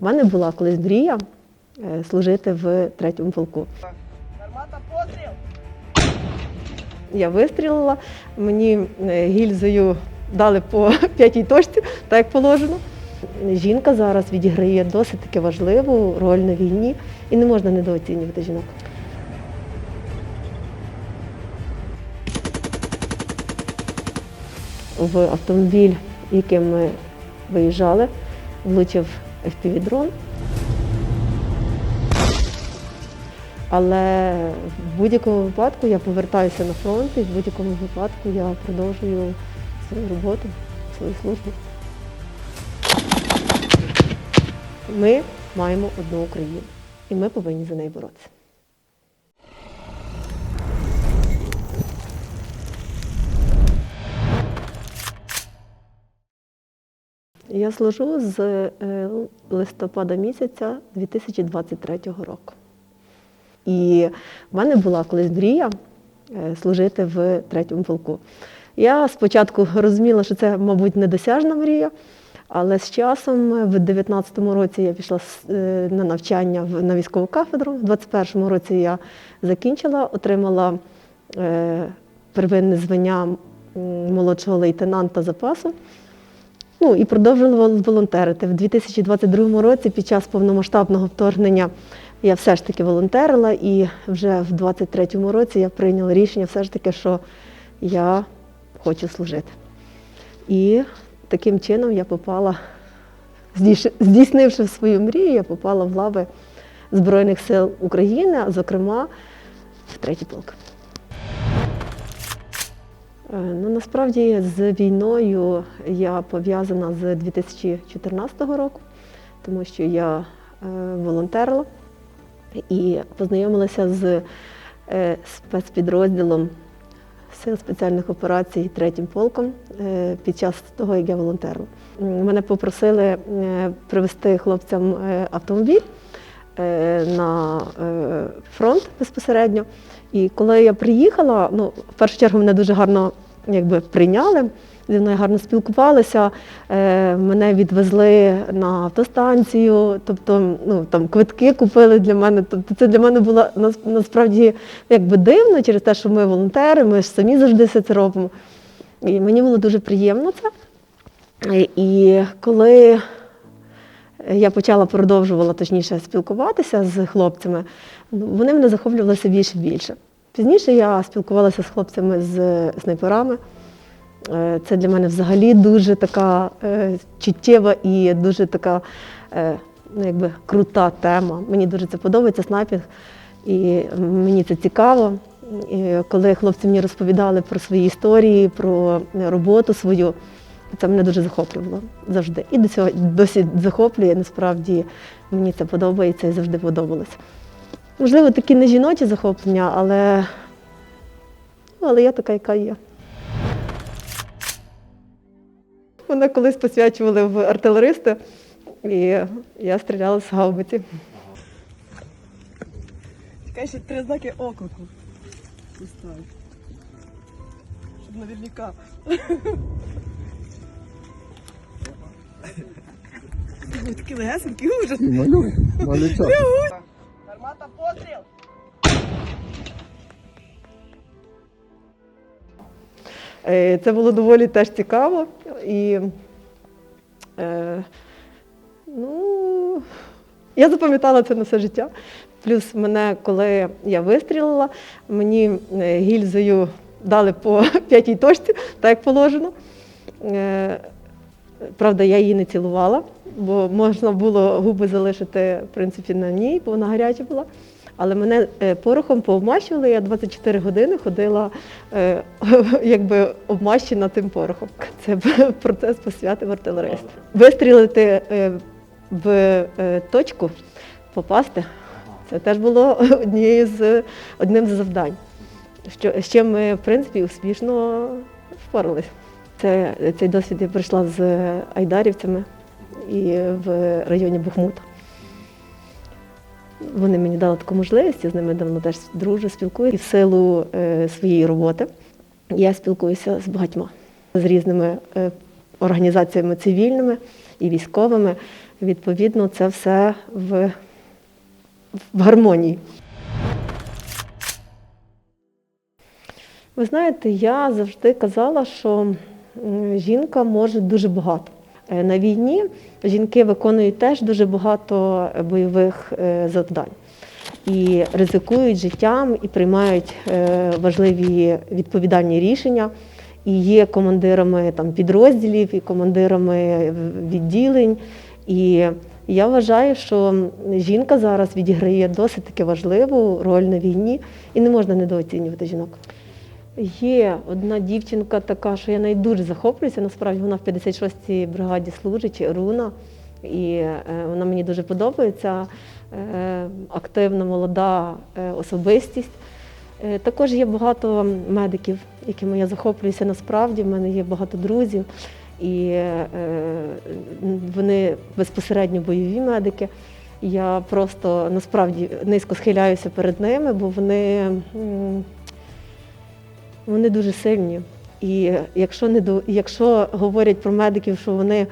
У мене була колись мрія е, служити в третьому полку. Гармата постріл! Я вистрілила, мені е, гільзою дали по п'ятій точці, так як положено. Жінка зараз відіграє досить таки важливу роль на війні і не можна недооцінювати жінок. В автомобіль, яким ми виїжджали, влучив FPV-дрон. Але в будь-якому випадку я повертаюся на фронт і в будь-якому випадку я продовжую свою роботу, свою службу. Ми маємо одну Україну, і ми повинні за неї боротися. Я служу з е, листопада місяця 2023 року. І в мене була колись мрія е, служити в третьому полку. Я спочатку розуміла, що це, мабуть, недосяжна мрія, але з часом, е, в 19-му році я пішла на навчання на військову кафедру. В 21-му році я закінчила, отримала первинне звання молодшого лейтенанта запасу. Ну і продовжувала волонтерити. В 2022 році, під час повномасштабного вторгнення, я все ж таки волонтерила, і вже в 2023 році я прийняла рішення все ж таки, що я хочу служити. І таким чином я попала, здійснивши свою мрію, я попала в лави Збройних сил України, а зокрема в третій полк. Е, Ну, насправді з війною я пов'язана з 2014 року, тому що я е, волонтерила і познайомилася з е, спецпідрозділом Сил спеціальних операцій третім полком під час того, як я волонтерила. Мене попросили привезти хлопцям автомобіль на фронт безпосередньо. І коли я приїхала, ну, в першу чергу мене дуже гарно якби, прийняли, зі мною гарно спілкувалися. Е, мене відвезли на автостанцію, тобто ну, там, квитки купили для мене. Тобто це для мене було насправді якби дивно через те, що ми волонтери, ми ж самі завжди все це робимо. І мені було дуже приємно це. І коли я почала продовжувала точніше спілкуватися з хлопцями, ну, вони мене захоплювалися більше і більше. Пізніше я спілкувалася з хлопцями з снайперами. Е, Це для мене взагалі дуже така е, чуттєва і дуже така е, ну, якби, крута тема. Мені дуже це подобається, снайпінг, і мені це цікаво. І коли хлопці мені розповідали про свої історії, про роботу свою, це мене дуже захоплювало завжди. І до цього досі захоплює. Насправді мені це подобається і завжди подобалося. Можливо, такі не жіночі захоплення, але, ну, але я така, яка є. Мене колись посвячували в артилеристи, і я стріляла з гаубиці. Чекай ще три знаки оклику. Щоб наверняка. Такі легесенькі ужас. Малюй, малючок. Гармата постріл! Це було доволі теж цікаво. І е, ну, я запам'ятала це на все життя. Плюс мене, коли я вистрілила, мені е, гільзою дали по п'ятій точці, так як положено. Е, Правда, я її не цілувала, бо можна було губи залишити в принципі, на ній, бо вона гаряча була. Але мене е, порохом пообмащували, я 24 години ходила е, якби обмащена тим порохом. Це процес посвяти в артилерист. Вистрілити е, в е, точку, попасти, це теж було однією з, одним з завдань, що, з чим ми, в принципі, успішно впоралися. Це, цей досвід я прийшла з айдарівцями і в районі Бахмута. Вони мені дали таку можливість, я з ними давно теж дружу, спілкуюся. І в силу е, своєї роботи я спілкуюся з багатьма, з різними е, організаціями цивільними і військовими. відповідно, це все в, в гармонії. Ви знаєте, я завжди казала, що жінка може дуже багато. Е, На війні жінки виконують теж дуже багато е, бойових е, завдань і ризикують життям, і приймають е, важливі відповідальні рішення. І є командирами там, підрозділів, і командирами е, відділень. І я вважаю, що жінка зараз відіграє досить таки важливу роль на війні, і не можна недооцінювати жінок. Є одна дівчинка така, що я нею дуже захоплююся. Насправді вона в 56-й бригаді служить, Руна. І е, вона мені дуже подобається. Е, активна, молода е, особистість. Також є багато медиків, якими я захоплююся насправді. В мене є багато друзів, і вони безпосередньо бойові медики. Я просто насправді низько схиляюся перед ними, бо вони, вони дуже сильні. І якщо, не якщо говорять про медиків, що вони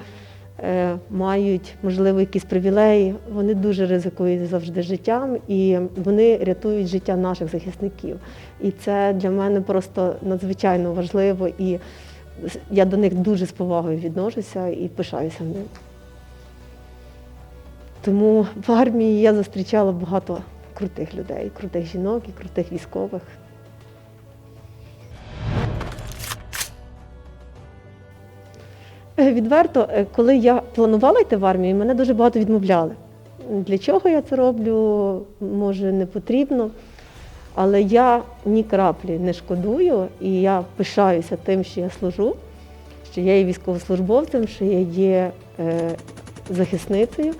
е, мають, можливо, якісь привілеї, вони дуже ризикують завжди життям і вони рятують життя наших захисників. І це для мене просто надзвичайно важливо. І я до них дуже з повагою відношуся і пишаюся ними. Тому в армії я зустрічала багато крутих людей, крутих жінок і крутих військових. Відверто, е, коли я планувала йти в армію, мене дуже багато відмовляли. Для чого я це роблю, може, не потрібно. Але я ні краплі не шкодую, і я пишаюся тим, що я служу, що я є військовослужбовцем, що я є е, захисницею.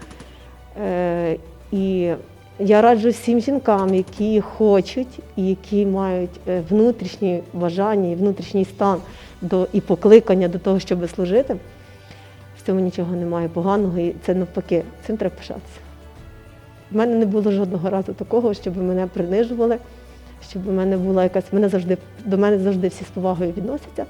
Е, і я раджу всім жінкам, які хочуть і які мають е, внутрішні бажання і внутрішній стан до, і покликання до того, щоб служити. В цьому нічого немає поганого, і це навпаки, цим треба пишатися. В мене не було жодного разу такого, щоб мене принижували, щоб у мене була якась. Мене завжди, до мене завжди всі з повагою відносяться.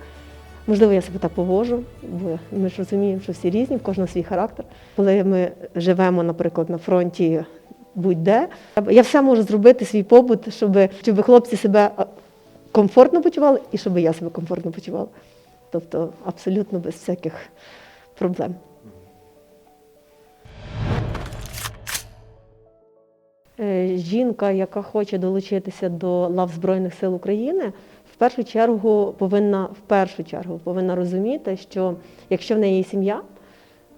Можливо, я себе так поводжу, бо ми ж розуміємо, що всі різні, в кожного свій характер. Коли ми живемо, наприклад, на фронті будь-де, я все можу зробити свій побут, щоб, щоб хлопці себе комфортно почували і щоб я себе комфортно почувала. Тобто абсолютно без всяких проблем. Е, Жінка, яка хоче долучитися до лав Збройних сил України, в першу чергу повинна в першу чергу повинна розуміти, що якщо в неї є сім'я,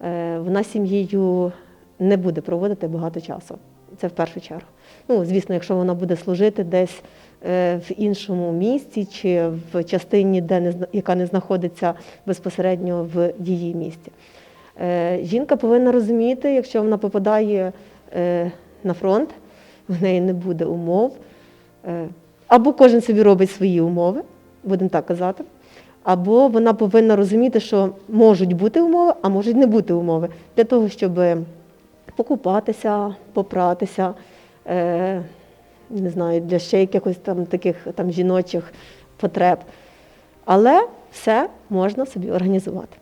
е, вона сім'єю не буде проводити багато часу. Це в першу чергу. Ну, звісно, якщо вона буде служити десь в іншому місті чи в частині, де не яка не знаходиться безпосередньо в її місті. Е, Жінка повинна розуміти, якщо вона попадає е, на фронт, в неї не буде умов. Е, Або кожен собі робить свої умови, будемо так казати, або вона повинна розуміти, що можуть бути умови, а можуть не бути умови для того, щоб покупатися, попратися, е, не знаю, для ще якихось там таких там жіночих потреб. Але все можна собі організувати.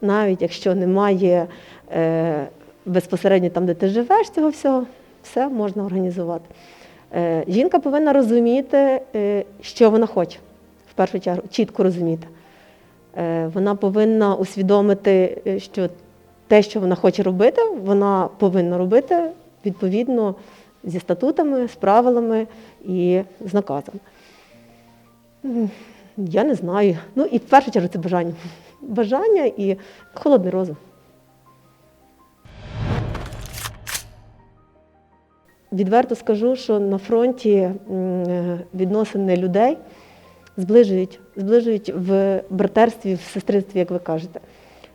Навіть якщо немає е, безпосередньо там, де ти живеш, цього всього, все можна організувати. Е, жінка повинна розуміти, е, що вона хоче, в першу чергу, чітко розуміти. Е, вона повинна усвідомити, е, що те, що вона хоче робити, вона повинна робити відповідно зі статутами, з правилами і з наказами. Я не знаю. Ну і в першу чергу це бажання. Бажання і холодний розум. Відверто скажу, що на фронті відносини людей зближують, зближують в братерстві, в сестринстві, як ви кажете.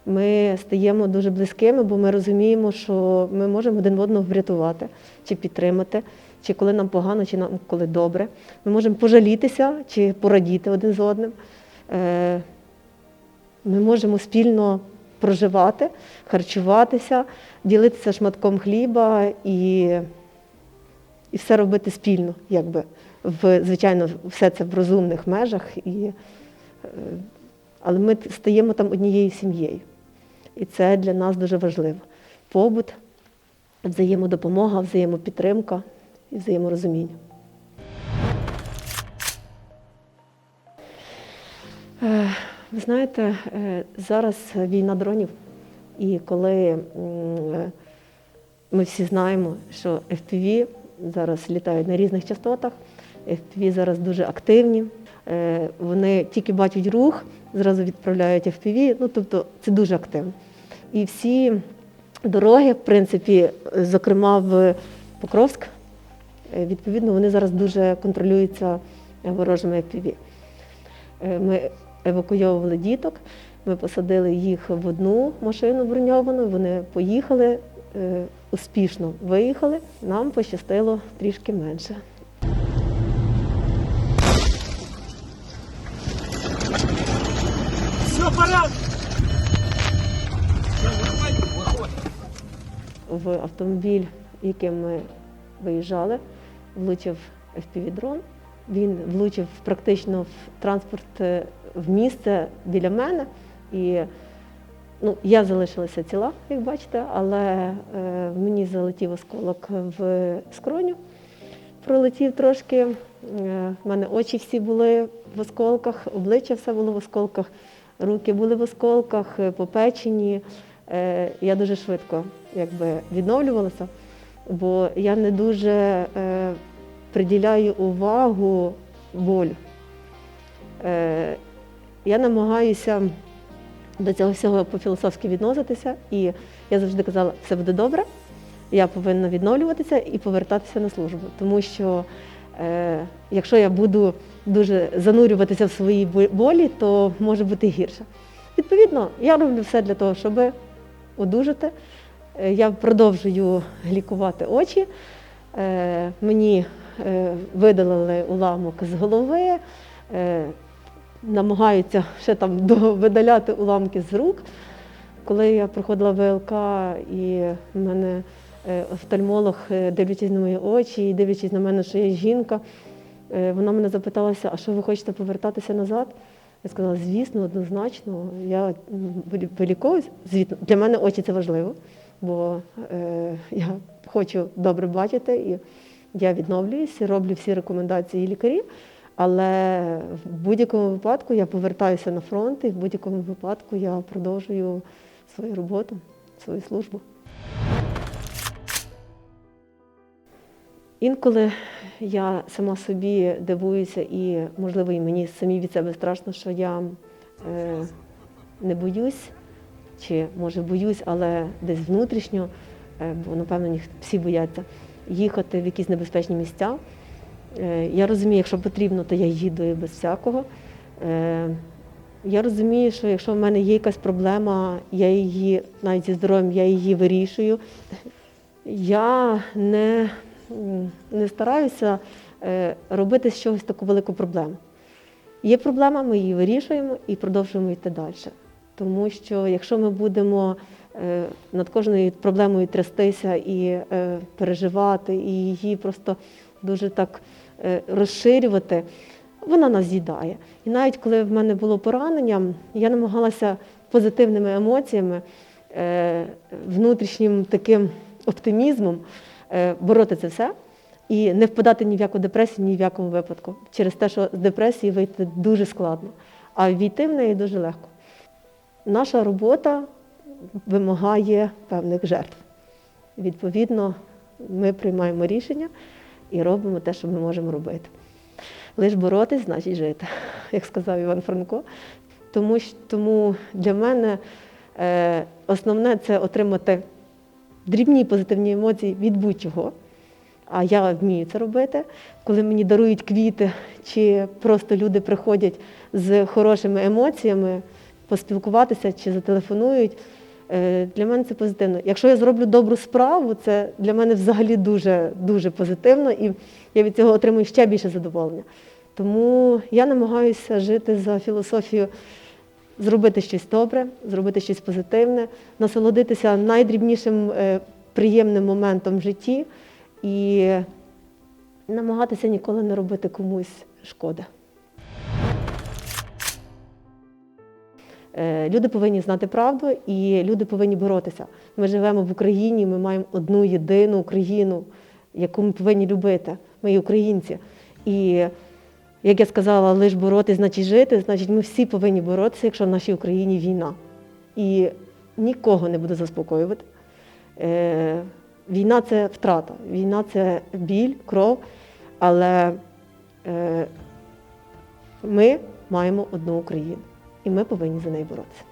Ми стаємо дуже близькими, бо ми розуміємо, що ми можемо один одного врятувати чи підтримати, чи коли нам погано, чи нам коли добре. Ми можемо пожалітися чи порадіти один з одним. Е, Ми можемо спільно проживати, харчуватися, ділитися шматком хліба і, і все робити спільно, якби в звичайно, все це в розумних межах. І, е, але ми стаємо там однією сім'єю. І це для нас дуже важливо. Побут взаємодопомога, взаємопідтримка і взаєморозуміння. Е, Ви знаєте, е, зараз війна дронів, і коли е, ми всі знаємо, що FPV зараз літають на різних частотах, FPV зараз дуже активні, вони тільки бачать рух, зразу відправляють FPV, ну тобто це дуже активно. І всі дороги, в принципі, зокрема в Покровськ, е, відповідно, вони зараз дуже контролюються ворожими FPV. Е, Ми евакуйовували діток, ми посадили їх в одну машину броньовану, вони поїхали, е, успішно виїхали. Нам пощастило трішки менше. Все, порядок! В автомобіль, яким ми виїжджали, влучив FPV-дрон. Він влучив практично в транспорт е, в місце біля мене. І ну, я залишилася ціла, як бачите, але е, мені залетів осколок в скроню. Пролетів трошки. Е, в мене очі всі були в осколках, обличчя все було в осколках, руки були в осколках, е, попечені. Е, я дуже швидко якби, відновлювалася, бо я не дуже е, приділяю увагу болю. Е, я намагаюся до цього всього по-філософськи відноситися, і я завжди казала, все буде добре, я повинна відновлюватися і повертатися на службу. Тому що е, якщо я буду дуже занурюватися в свої болі, то може бути гірше. Відповідно, я роблю все для того, щоб одужати. Е, Я продовжую лікувати очі. Е, Мені е, видалили уламок з голови, намагаються ще там видаляти уламки з рук. Коли я проходила ВЛК і в мене офтальмолог, дивлячись на мої очі і дивлячись на мене, що я жінка, вона мене запиталася, а що ви хочете повертатися назад? Я сказала, звісно, однозначно, я виліковуюсь. Для мене очі це важливо, бо е, я хочу добре бачити і я відновлююся, роблю всі рекомендації лікарів. Але в будь-якому випадку я повертаюся на фронт і в будь-якому випадку я продовжую свою роботу, свою службу. Інколи я сама собі дивуюся, і, можливо, і мені самі від себе страшно, що я е, не боюсь, чи може боюсь, але десь внутрішньо, е, бо напевно всі бояться їхати в якісь небезпечні місця. Е, Я розумію, якщо потрібно, то я їду і без всякого. Е, Я розумію, що якщо в мене є якась проблема, я її, навіть зі здоров'ям, я її вирішую. Я не, не стараюся робити з чогось таку велику проблему. Є проблема, ми її вирішуємо і продовжуємо йти далі. Тому що якщо ми будемо е, над кожною проблемою трястися і е, переживати, і її просто дуже так е, розширювати, вона нас з'їдає. І навіть коли в мене було поранення, я намагалася позитивними емоціями, внутрішнім таким оптимізмом бороти це все і не впадати ні в яку депресію, ні в якому випадку. Через те, що з депресії вийти дуже складно, а війти в неї дуже легко. Наша робота вимагає певних жертв. Відповідно, ми приймаємо рішення і робимо те, що ми можемо робити. Лиш боротись, значить жити, як сказав Іван Франко. Тому, тому для мене е, основне це отримати дрібні позитивні емоції від будь-чого. А я вмію це робити. Коли мені дарують квіти, чи просто люди приходять з хорошими емоціями поспілкуватися чи зателефонують. е, Для мене це позитивно. Якщо я зроблю добру справу, це для мене взагалі дуже дуже позитивно, і я від цього отримую ще більше задоволення. Тому я намагаюся жити за філософією зробити щось добре, зробити щось позитивне, насолодитися найдрібнішим е, приємним моментом в житті і намагатися ніколи не робити комусь шкоди. Люди повинні знати правду і люди повинні боротися. Ми живемо в Україні, ми маємо одну єдину Україну, яку ми повинні любити. Ми українці. І як я сказала, лиш боротись, значить жити, значить ми всі повинні боротися, якщо в нашій Україні війна. І нікого не буду заспокоювати. Е, Війна це втрата, війна це біль, кров, але е, ми маємо одну Україну і ми повинні за неї боротися.